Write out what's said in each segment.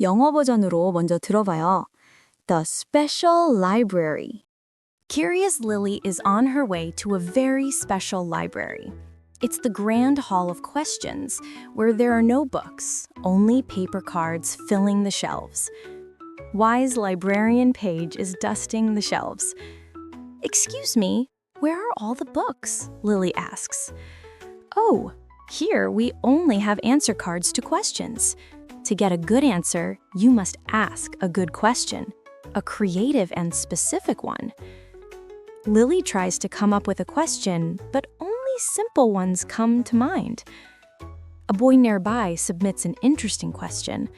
영어 버전으로 먼저 들어봐요. The Special Library. Curious Lily is on her way to a very special library. It's the Grand Hall of Questions, where there are no books, only paper cards filling the shelves. Wise librarian Page is dusting the shelves. Excuse me, where are all the books? Lily asks. Oh, here we only have answer cards to questions. To get a good answer, you must ask a good question, a creative and specific one. Lily tries to come up with a question, but only simple ones come to mind. A boy nearby submits an interesting question.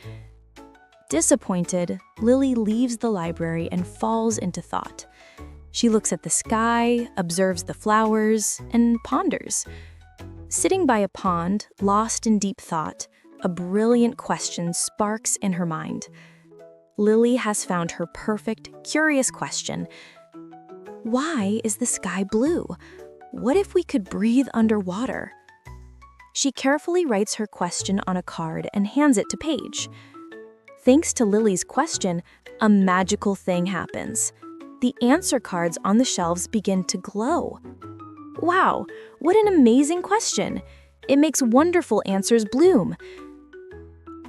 Disappointed, Lily leaves the library and falls into thought. She looks at the sky, observes the flowers, and ponders. Sitting by a pond, lost in deep thought, a brilliant question sparks in her mind. Lily has found her perfect, curious question. Why is the sky blue? What if we could breathe underwater? She carefully writes her question on a card and hands it to Paige. Thanks to Lily's question, a magical thing happens. The answer cards on the shelves begin to glow. Wow, what an amazing question! It makes wonderful answers bloom.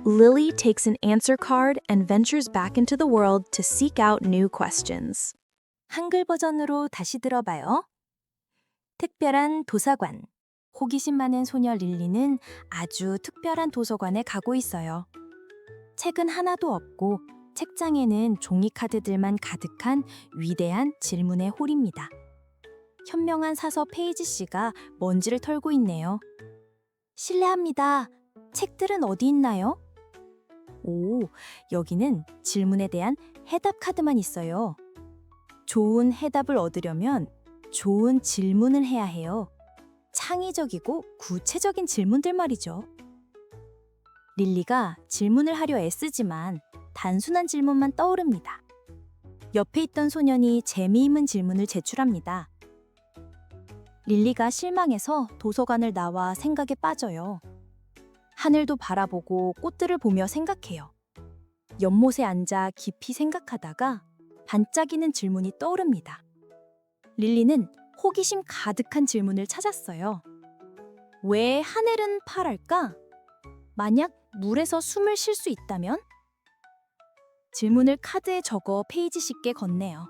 Lily takes an answer card and ventures back into the world to seek out new questions. 한글 버전으로 다시 들어봐요. 특별한 도서관. 호기심 많은 소녀 릴리는 아주 특별한 도서관에 가고 있어요. 책은 하나도 없고 책장에는 종이 카드들만 가득한 위대한 질문의 홀입니다. 현명한 사서 페이지 씨가 먼지를 털고 있네요. 실례합니다. 책들은 어디 있나요? 오, 여기는 질문에 대한 해답 카드만 있어요. 좋은 해답을 얻으려면 좋은 질문을 해야 해요. 창의적이고 구체적인 질문들 말이죠. 릴리가 질문을 하려 애쓰지만 단순한 질문만 떠오릅니다. 옆에 있던 소년이 재미있는 질문을 제출합니다. 릴리가 실망해서 도서관을 나와 생각에 빠져요. 하늘도 바라보고 꽃들을 보며 생각해요. 연못에 앉아 깊이 생각하다가 반짝이는 질문이 떠오릅니다. 릴리는 호기심 가득한 질문을 찾았어요. 왜 하늘은 파랄까? 만약 물에서 숨을 쉴 수 있다면? 질문을 카드에 적어 페이지 씨께 건네요.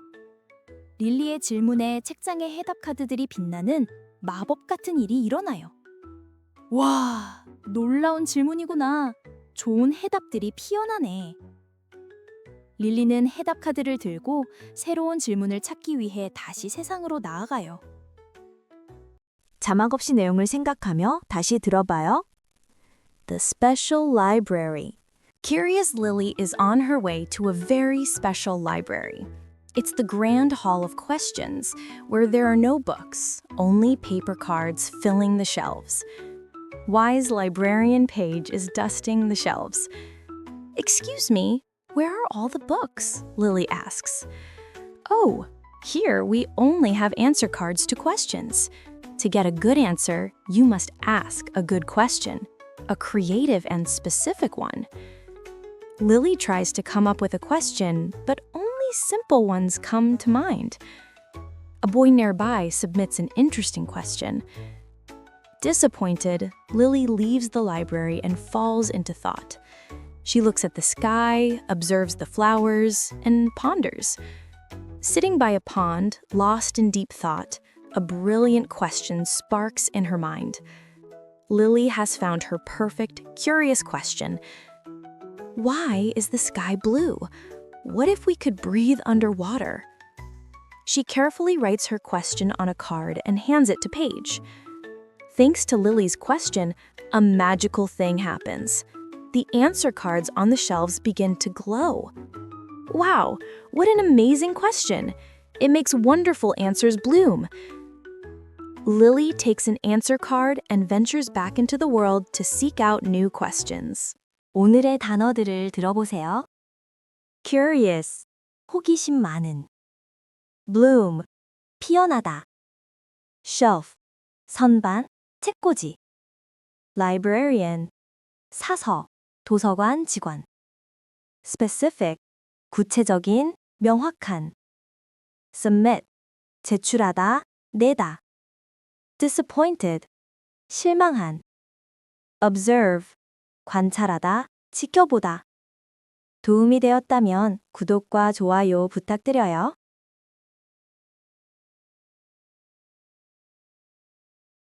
릴리의 질문에 책장의 해답 카드들이 빛나는 마법 같은 일이 일어나요. 와, 놀라운 질문이구나. 좋은 해답들이 피어나네. 릴리는 해답 카드를 들고 새로운 질문을 찾기 위해 다시 세상으로 나아가요. 자막 없이 내용을 생각하며 다시 들어봐요. The Special Library. Curious Lily is on her way to a very special library. It's the Grand Hall of Questions, where there are no books, only paper cards filling the shelves. Wise librarian Page is dusting the shelves. Excuse me, where are all the books? Lily asks. Oh, here we only have answer cards to questions. To get a good answer, you must ask a good question, a creative and specific one. Lily tries to come up with a question, but only simple ones come to mind. A boy nearby submits an interesting question. Disappointed, Lily leaves the library and falls into thought. She looks at the sky, observes the flowers, and ponders. Sitting by a pond, lost in deep thought, a brilliant question sparks in her mind. Lily has found her perfect, curious question. Why is the sky blue? What if we could breathe underwater? She carefully writes her question on a card and hands it to Paige. Thanks to Lily's question, a magical thing happens. The answer cards on the shelves begin to glow. Wow, what an amazing question! It makes wonderful answers bloom. Lily takes an answer card and ventures back into the world to seek out new questions. 오늘의 단어들을 들어보세요. Curious, 호기심 많은, bloom, 피어나다, shelf, 선반, 책꽂이, librarian, 사서, 도서관 직원. specific, 구체적인, 명확한. submit, 제출하다, 내다. disappointed, 실망한. observe, 관찰하다, 지켜보다. 도움이 되었다면 구독과 좋아요 부탁드려요.